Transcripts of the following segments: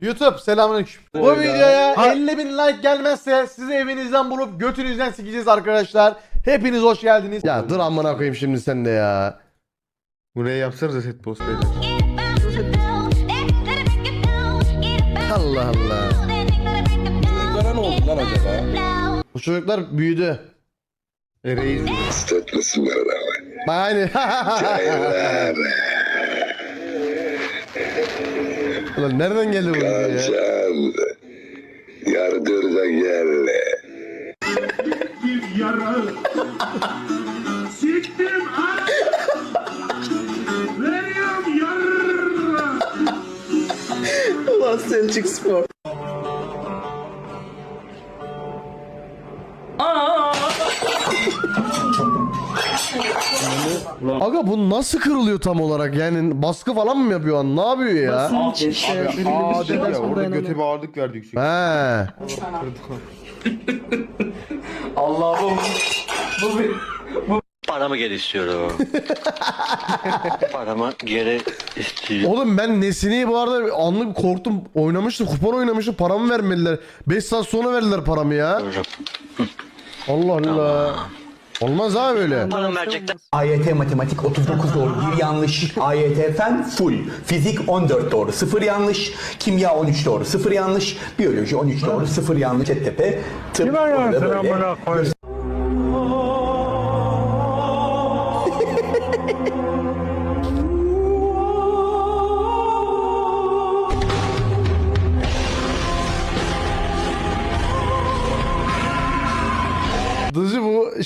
YouTube selamünaleyküm. Bu videoya 50 bin like gelmezse sizi evinizden bulup götünüzden sikeceğiz arkadaşlar. Hepiniz hoş geldiniz. Ya dur amına koyayım şimdi sen de ya. Buraya yapsanıza set post beyler. Allah Allah. Çocuklara ne oldu lan acaba? Bu çocuklar büyüdü. E, reis Bak aynı. Ulan nereden geldi bu video ya? Yardır da gel. Ulan Selçuk Spor. Bu nasıl kırılıyor tam olarak? Yani baskı falan mı yapıyor? Ne yapıyor ya? Aa dedi ya orada göte bir ağırlık verdi yüksek. He. Paramı geri istiyorum. Paramı geri istiyorum. Oğlum ben Nesini'yi bu arada anlık korktum. Oynamıştım, kupon oynamıştım. Paramı vermediler. 5 saat sonra verdiler paramı ya. Allah Allah. Olmaz abi böyle. Paramı verecekler. AYT matematik 39 doğru, 1 yanlış. AYT fen full. Fizik 14 doğru, 0 yanlış. Kimya 13 doğru, 0 yanlış. Biyoloji 13 doğru, 0 yanlış. Cettepe tıp orada böyle. Dızcı bu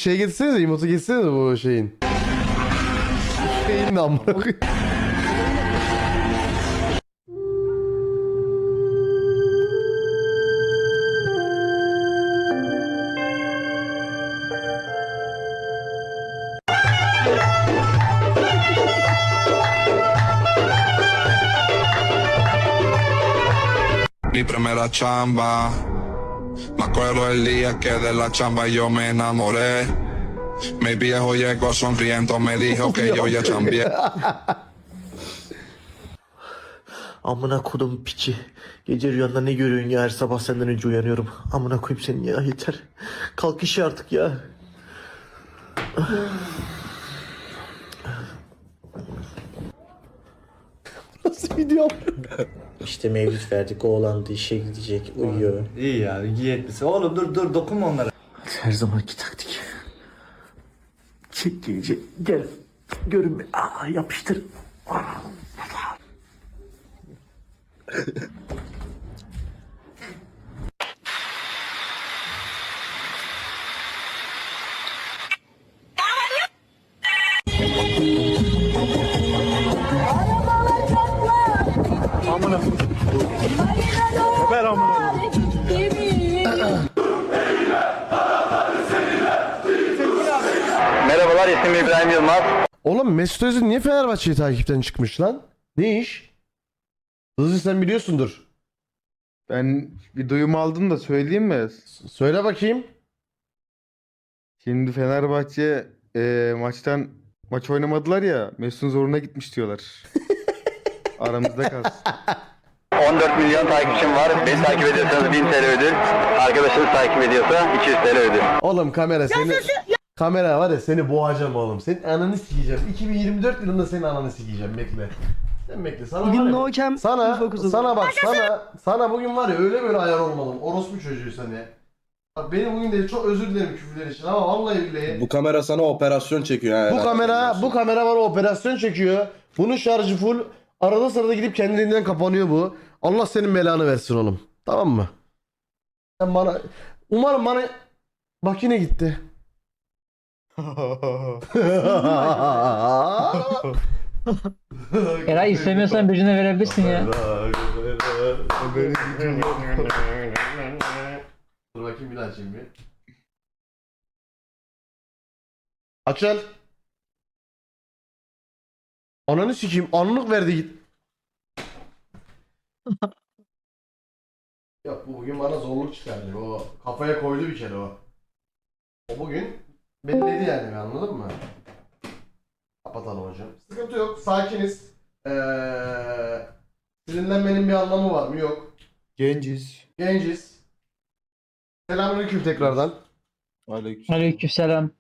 şey getirsenize, emotu getirsenize bu şeyin. Şeyin amına koyayım. Mi primera chamba. Acuerdo el día que de la chamba yo me enamoré. Mi viejo llegó sonriendo, me dijo que yo ya cambié. Amına kodum piçi. Gece rüyanda ne görüyorsun ya her sabah senden önce uyanıyorum. Amına koyayım seni ya yeter. Kalk işe artık ya. Nasıl video? İşte mevlüt verdik oğlan da işe gidecek uyuyor. İyi ya iyi etmişsin. Oğlum dur dur dokunma onlara. Her zamanki taktik. Çek gece gel. Görünme. Aa, yapıştır. İbrahim Yılmaz. Oğlum Mesut Özil niye Fenerbahçe'yi takipten çıkmış lan? Ne iş? Dızcı sen biliyorsundur. Ben bir duyum aldım da söyleyeyim mi? S- Söyle bakayım. Şimdi Fenerbahçe e, maçtan maç oynamadılar ya Mesut'un zoruna gitmiş diyorlar. Aramızda kalsın. 14 milyon takipçim var. Beni takip ediyorsanız 1000 TL ödül. Arkadaşınız takip ediyorsa 200 TL ödül. Oğlum kamera seni... Kamera var ya seni boğacağım oğlum. Senin ananı sikeceğim. 2024 yılında senin ananı sikeceğim bekle. Sen bekle. Sana var ya- Sana, sana bak sana, sana bugün var ya öyle böyle ayar olmadım. Orospu çocuğu seni. Bak beni bugün de çok özür dilerim küfürler için ama vallahi billahi. Bu kamera sana operasyon çekiyor. ha, Bu herhalde kamera, bu kamera var operasyon çekiyor. Bunun şarjı full. Arada sırada gidip kendiliğinden kapanıyor bu. Allah senin belanı versin oğlum. Tamam mı? Sen bana... Umarım bana... Bak yine gitti. Eray istemiyorsan birine verebilirsin ya. Dur bakayım bir daha açayım bir. Açıl. Ananı sikeyim. Anlık verdi git. Yok bu bugün bana zorluk çıkardı. O kafaya koydu bir kere o. O bugün belledi yani anladın mı? Kapatalım hocam. Sıkıntı yok. Sakiniz. Ee, sinirlenmenin bir anlamı var mı? Yok. Genciz. Genciz. Selamünaleyküm tekrardan. Aleyküm. Aleykümselam.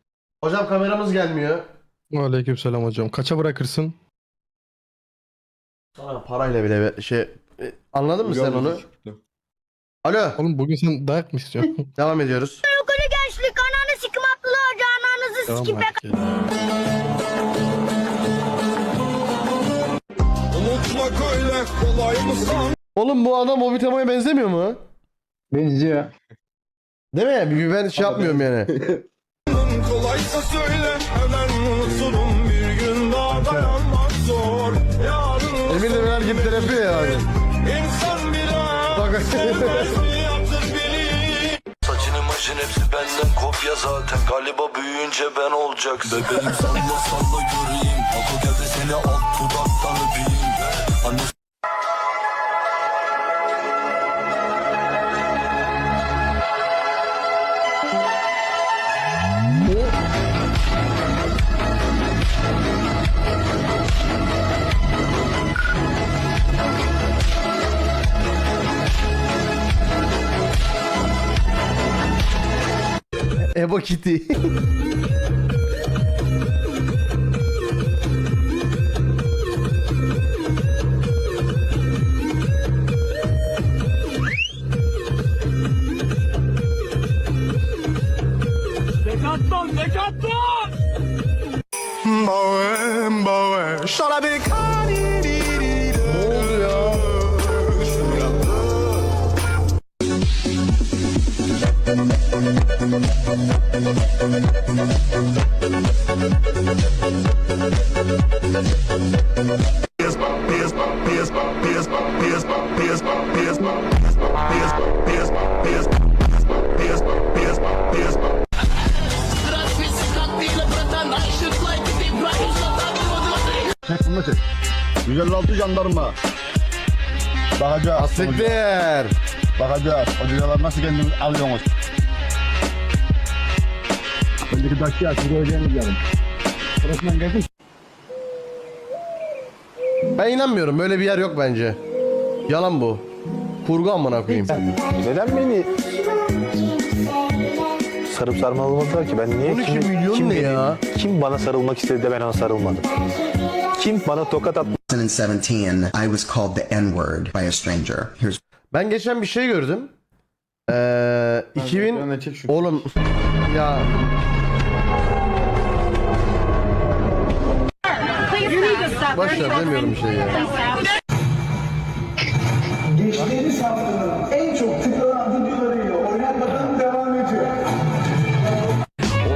Hocam kameramız gelmiyor. Aleykümselam hocam. Kaça bırakırsın? Sana parayla bile şey e, anladın mı sen onu? Alo Oğlum bugün sen dayak mı istiyorsun? devam ediyoruz. Tamam sikim bak. Unutmak öyle kolay mı san? Oğlum bu adam o temaya benzemiyor mu? Benziyor. Değil mi? Bir- Ben şey yapmıyorum yani. Kolaysa söyle hemen unuturum bir gün daha dayanmak zor. Yarın Emir de bir hareketler yapıyor ya abi. insan biraz Bak. sevmez mi? İmajın hepsi benden kopya zaten. Galiba büyüyünce ben olacaksın. Bebeğim salla salla göreyim Ako gel de seni alt dudaktan öpeyim. Anne É boquete. jandarma. Bakacağız. Asiktir. Bakacağız. Hocalar nasıl kendini alıyorsunuz? Önceki ya. Sizi ödeyemiz yarın. Burasından geldik. Ben inanmıyorum. Böyle bir yer yok bence. Yalan bu. Kurgu amına koyayım. Neden beni Sarıp sarmalamadılar ki ben niye 12 milyon ne ya? Kim bana sarılmak istedi de ben ona sarılmadım Kim bana tokat attı 2017, I was called the N word by a stranger. Here's Ben geçen bir şey gördüm. Ee, 2000 Yanına çek şunu. oğlum ya boş ver demiyorum bir şey ya. Geçtiğimiz haftanın en çok tıklanan videolarıyla oynatmadan devam ediyor.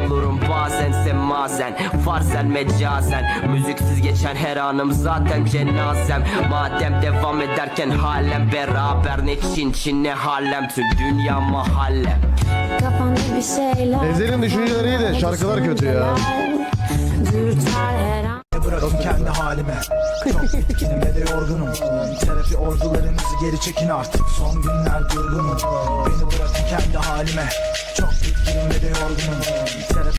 Olurum bazen semazen Farzen mecazen Müziksiz geçen her anım zaten cenazem Madem devam ederken halen beraber Ne Çin Çin ne halem Tüm dünya mahallem Kafanda bir şeyler Ezel'in düşünceleri iyi de şarkılar kötü ya. Dürter her Bırakın kendi halime. Çok bitkinim ve de yorgunum. Terapi ordularınızı geri çekin artık. Son günler durgunum. Beni bırakın kendi halime. Çok bitkinim ve de yorgunum. Terapi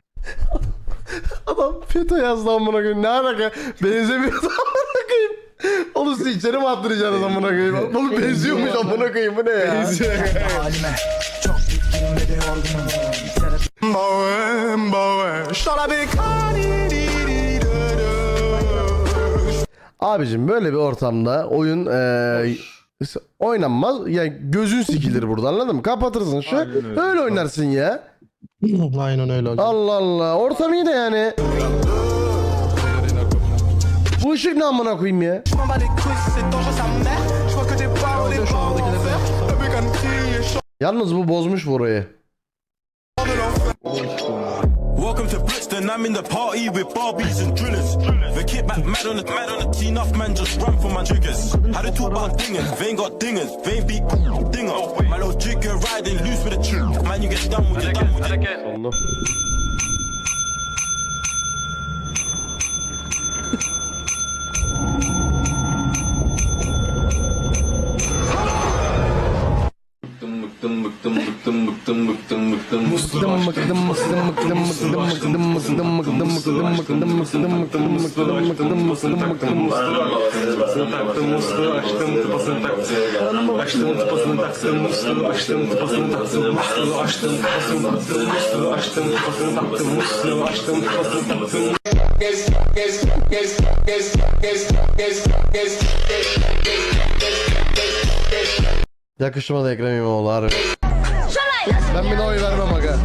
Adam FETÖ yazdı amına koyayım. Ne alaka? Benzemiyor amına koyayım. Oğlum siz içeri mi attıracaksınız amına koyayım? Oğlum benziyormuş amına koyayım bu ne ya? kendi halime. Çok bitkinim ve de yorgunum. Terapi Abicim böyle bir ortamda oyun eee oynanmaz. Yani gözün sikilir burada anladın mı? Kapatırsın şu. Aynen öyle. Öyle oynarsın ya. Aynen öyle hocam. Allah Allah. Ortam iyi de yani. Bu ışık ne amına koyayım ya? Yalnız bu bozmuş burayı. Welcome to Brixton, I'm in the party with Barbies and drillers. The kid back mad on the mad on the enough man just run for my triggers. How they talk about dingers, they ain't got dingers, they ain't beat dinger. My little jigger riding loose with a chick, man, you get done with you done with you. Bıktım bıktım bıktım. bıktım bıktım bıktım bıktım Mıktım mıktım mıktım mıktım mıktım mıktım mıktım mıktım mıktım mıktım mıktım mıktım mıktım mıktım mıktım mıktım Musluğu taktım musluğu açtım tıpasını taktım Açtım tıpasını taktım musluğu açtım tıpasını taktım musluğu açtım tıpasını taktım musluğu açtım tıpasını taktım musluğu açtım tıpasını taktım Yakışmadı Ekrem İmamoğlu harbi. Ben bir de oy vermem aga.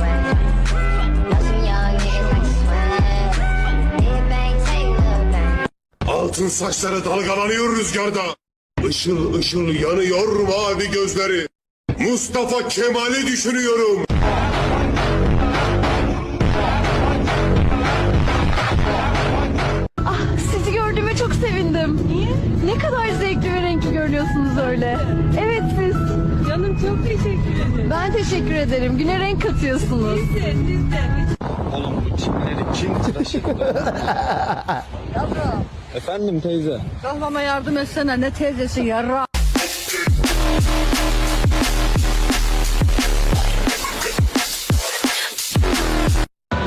Altın saçları dalgalanıyor rüzgarda. Işıl ışıl yanıyor mavi gözleri. Mustafa Kemal'i düşünüyorum. Gördüğüme çok sevindim. Niye? Ne kadar zevkli ve renkli görünüyorsunuz öyle. Evet siz. Canım çok teşekkür ederim. Ben teşekkür ederim. Güne renk katıyorsunuz. Biz de, biz de. Efendim teyze. Kahvama yardım etsene. Ne teyzesi yarra.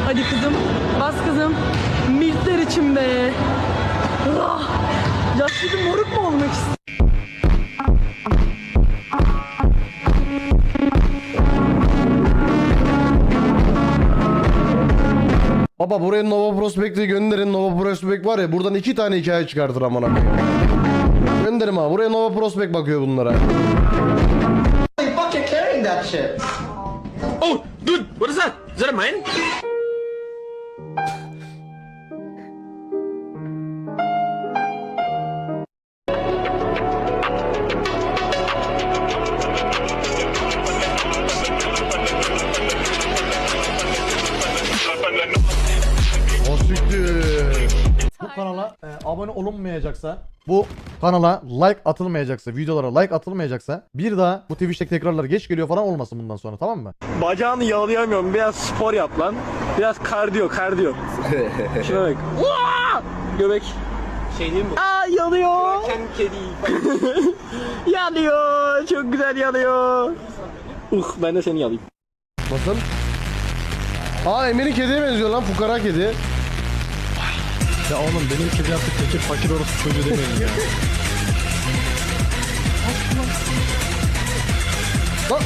Hadi kızım. Bas kızım. Miltler için be. Ah! Yaşlı bir moruk mu olmak istiyorsun? Baba buraya Nova Prospect'i gönderin. Nova Prospect var ya buradan iki tane hikaye çıkartır amına koyayım. Gönderim ha. Buraya Nova Prospect bakıyor bunlara. Oh dude what is that? Is that a mine? Olunmayacaksa, bu kanala like atılmayacaksa, videolara like atılmayacaksa bir daha bu Twitch'teki tekrarlar geç geliyor falan olmasın bundan sonra tamam mı? Bacağını yağlayamıyorum. Biraz spor yap lan. Biraz kardiyo, kardiyo. Şuna bak. Göbek. Şey değil mi? Aa yanıyor. kedi. yanıyor. Çok güzel yanıyor. Uh ben de seni yalayayım. Bakın. Aa Emir'in kediye benziyor lan fukara kedi. Ya oğlum benim kedi artık tekir fakir orası çocuğu demeyin ya. Bak.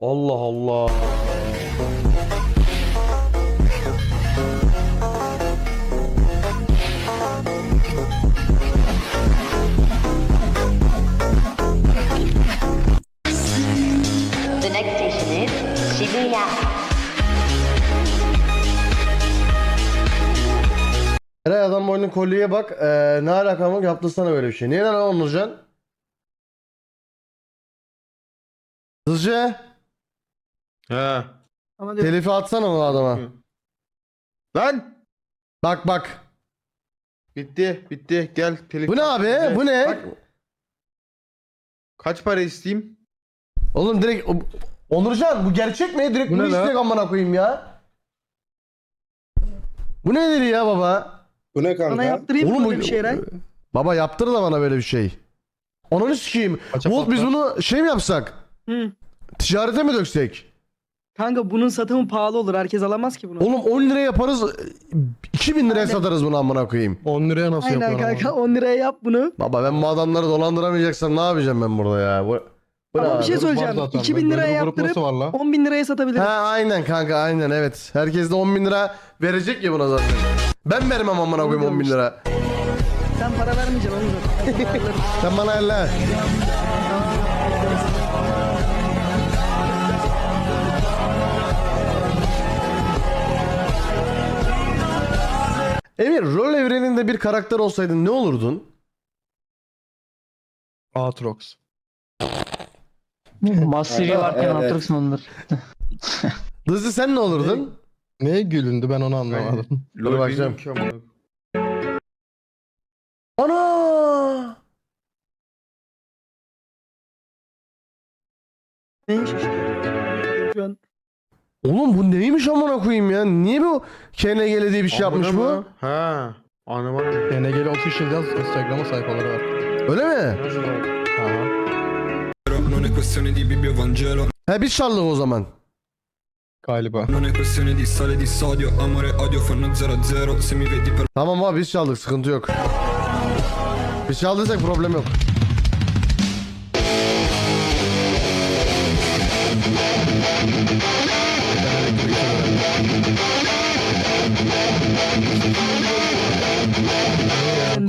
Allah Allah. Eray adam boynun kolyeye bak. Ee, ne alaka mı yaptı sana böyle bir şey. Niye lan Onurcan? Hızlıca. Ha. Telifi atsana o adama. Lan! Bak bak. Bitti, bitti. Gel. telefon- Bu ne abi? Bu ne? Bak, Kaç para isteyeyim? Oğlum direkt Onurcan bu gerçek mi? Direkt Bu bunu ne lan? istek amına koyayım ya. Bu nedir ya baba? Bu ne kanka? yaptırayım Oğlum bu Baba yaptır da bana böyle bir şey. Onu sikeyim. Volt biz bunu şey mi yapsak? Hı. Ticarete mi döksek? Kanka bunun satımı pahalı olur. Herkes alamaz ki bunu. Oğlum 10 liraya yaparız. 2000 liraya satarız bunu amına koyayım. 10 liraya nasıl Aynen kanka 10 liraya yap bunu. Baba ben bu adamları dolandıramayacaksam ne yapacağım ben burada ya? Bu, Ama bir şey söyleyeceğim. 2000 liraya yaptırıp 10 bin liraya satabilir. Ha aynen kanka aynen evet. Herkes de 10 bin lira verecek ya buna zaten. Ben vermem amına koyayım 10 bin lira. Sen para vermeyeceksin onu da. Sen bana elle. Emir rol evreninde bir karakter olsaydın ne olurdun? Aatrox. Master'i varken Evet. Ondur. Dızı sen ne olurdun? Neye gülündü ben onu anlamadım. Dur bakacağım. Ana! An Oğlum bu neymiş amına koyayım ya? Niye bu KNGL diye bir şey yapmış Amına bu? mı? Ha. Anlamadım. NGL official yaz Instagram'a sayfaları var. Öyle mi? Non è questione di Bibbio e Vangelo He biz o zaman. Galiba. Non è questione di sale di sodio Amore e odio fanno 0-0 Se mi vedi per Tamam abi biz çaldık sıkıntı yok. Biz çaldıysak problem yok.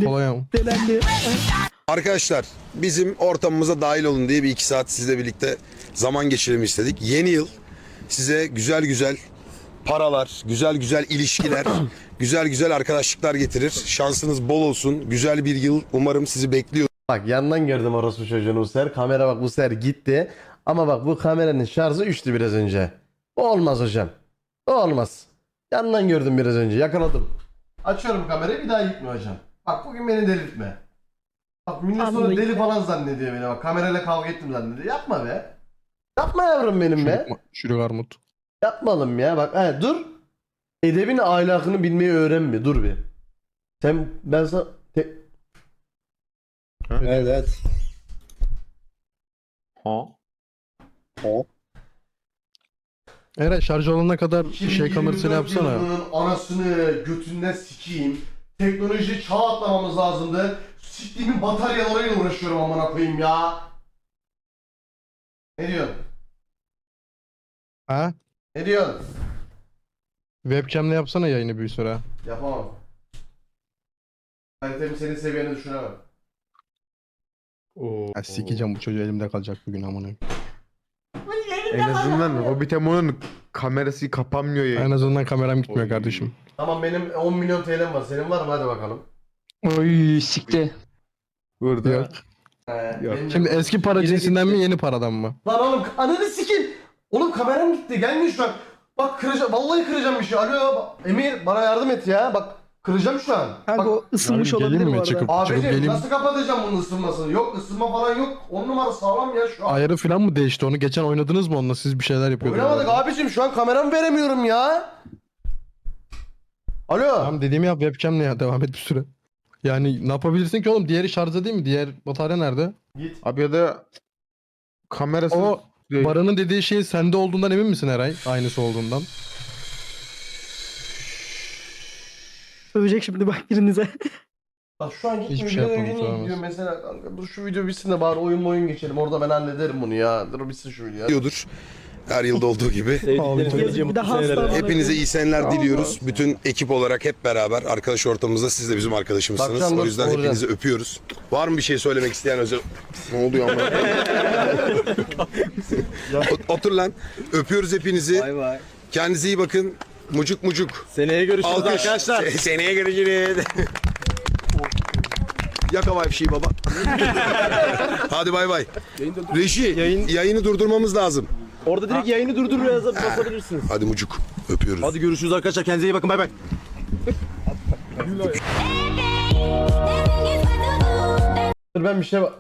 Kolay ama. Arkadaşlar bizim ortamımıza dahil olun diye bir iki saat sizle birlikte zaman geçirelim istedik. Yeni yıl size güzel güzel paralar, güzel güzel ilişkiler, güzel güzel arkadaşlıklar getirir. Şansınız bol olsun. Güzel bir yıl umarım sizi bekliyor. Bak yandan gördüm orospu çocuğunu bu sefer. Kamera bak bu sefer gitti. Ama bak bu kameranın şarjı 3'tü biraz önce. O olmaz hocam. O olmaz. Yandan gördüm biraz önce. Yakaladım. Açıyorum kamerayı bir daha gitme hocam. Bak bugün beni delirtme. Bak millet sonra deli falan zannediyor beni bak. Kamerayla kavga ettim zannediyor. Yapma be. Yapma yavrum benim be. Şuruk armut. Yapmalım ya bak. He, dur. Edebin ahlakını bilmeyi öğren bir. Dur bir. Sen ben sana... Te- Evet. Ha. Eray şarj olana kadar şey 2024 kamerasını yapsana. yılının anasını götünden sikeyim. Teknoloji çağ atlamamız lazımdı. Siktiğimin bataryalarıyla uğraşıyorum amına koyayım ya. Ne diyorsun? Ha? Ne diyorsun? Webcam'le yapsana yayını bir süre. Yapamam. Kalitemi senin seviyene düşüremem. Ya sikeceğim bu çocuğu elimde kalacak bugün amına. En azından Hobbitemon'un kamerası kapanmıyor ya. En azından kameram gitmiyor kardeşim. Tamam benim 10 milyon TL'm var. Senin var mı? Hadi bakalım. Oy sikti. Burada. Yok. He, Yok. benim de- Şimdi eski para cinsinden mi yeni paradan mı? Lan oğlum ananı sikeyim. Oğlum kameram gitti. Gelmiyor şu an. Bak kıracağım. Vallahi kıracağım bir şey. Alo Emir bana yardım et ya. Bak kıracağım şu an. Bak, Isınmış olabilir mi? Çıkıp, çıkıp Abicim geleyim. nasıl kapatacağım bunun ısınmasını? Yok ısınma falan yok. 10 numara sağlam ya şu an. Ayarı falan mı değişti onu? Geçen oynadınız mı onunla? Siz bir şeyler yapıyordunuz. Oynamadık abicim şu an kameramı veremiyorum ya. Alo. Tamam dediğimi yap webcam'le ya devam et bir süre. Yani ne yapabilirsin ki oğlum? Diğeri şarjda değil mi? Diğer batarya nerede? Git. Abi ya da kamerası O Baran'ın dediği şey sende olduğundan emin misin Eray? Aynısı olduğundan. Sövecek şimdi bak birinize. Bak şu an gitmiyor. Hiçbir şey gidiyor mesela kanka dur şu video bitsin de bari oyun oyun geçelim. Orada ben hallederim bunu ya. Dur bitsin şu video. diyordur. Her yılda olduğu gibi. Hasta. Hepinize iyi seneler diliyoruz. Bütün ekip olarak hep beraber arkadaş ortamımızda siz de bizim arkadaşımızsınız. Bakacağım, O yüzden hepinizi öpüyoruz. Var mı bir şey söylemek isteyen özel? Ne oluyor ama? Otur lan. Öpüyoruz hepinizi. Bay bay. Kendinize iyi bakın. Mucuk mucuk. Seneye görüşürüz Alkış. arkadaşlar. Se- seneye görüşürüz. Yak havai fişeği baba. Hadi bay bay. Reji yayını durdurmamız lazım. Orada direkt yayını durdur yazıp basabilirsiniz. Hadi mucuk. Öpüyoruz. Hadi görüşürüz arkadaşlar. Kendinize iyi bakın. Bay bay. Dur ben bir şey